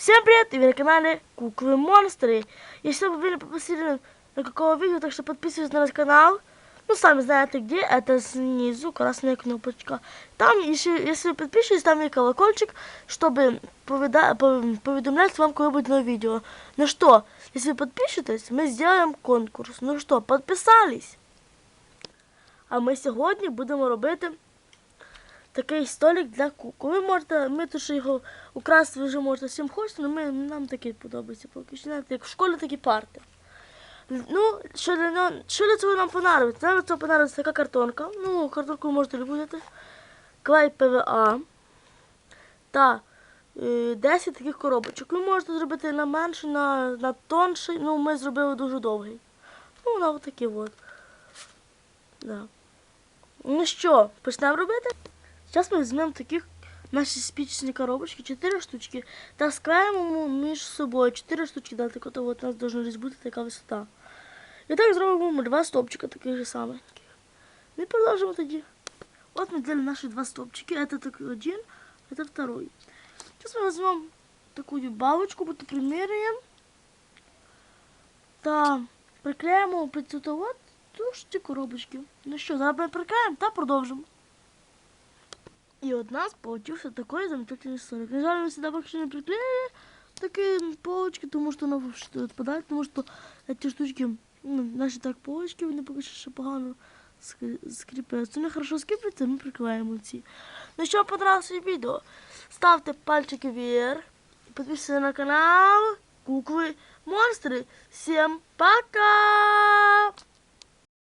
Всем привет! И вы на канале Куклы Монстры. Если вы не попросили на какого видео, так что подписывайтесь на наш канал. Ну, сами знаете где, это снизу красная кнопочка. Там, если, если вы подпишетесь, там есть колокольчик, чтобы повида- пов- поведомлять вам, когда будет новое видео. Ну что, если вы подпишетесь, мы сделаем конкурс. Ну что, подписались? А ми сьогодні будемо робити такий столик для кукол. Ви можете, ми тут ще його украсти вже можете всім хочете, але ми, нам такий подобається поки що. Знаєте, як в школі такі парти. Ну, що для, нього, що для цього нам понадобиться? Нам для цього понадобиться така картонка. Ну, картонку ви можете любити. Клей ПВА та е, 10 таких коробочок. Ви можете зробити на менший, на, на тонший. Ну, ми зробили дуже довгий. Ну, на отакі от. Да. Ну що, почнемо робити? Зараз ми візьмемо таких наші спічні коробочки, 4 штучки, та склеїмо між собою 4 штучки, да, так от, от у нас должна десь бути така висота. І так зробимо два стовпчика таких же самих. І продовжимо тоді. От ми взяли наші два стовпчики, это так один, это второй. Сейчас мы возьмем такую балочку, будто примеряем. Та приклеїмо під тут от тож ці коробочки. Ну що, зараз ми приклеїмо та продовжимо. І от нас получився такой замечательный столик. На жаль, ми сюди поки що не приклеїли такі полочки, тому що воно відпадає, тому що ці штучки, ну, наші так полочки, вони поки що ще погано ск- скріпляються. Вони хорошо скріпляться, ми приклеїмо ці. Ну що, понравилось відео? Ставте пальчики вверх, підписуйтесь на канал Куклы Монстры. Всем пока!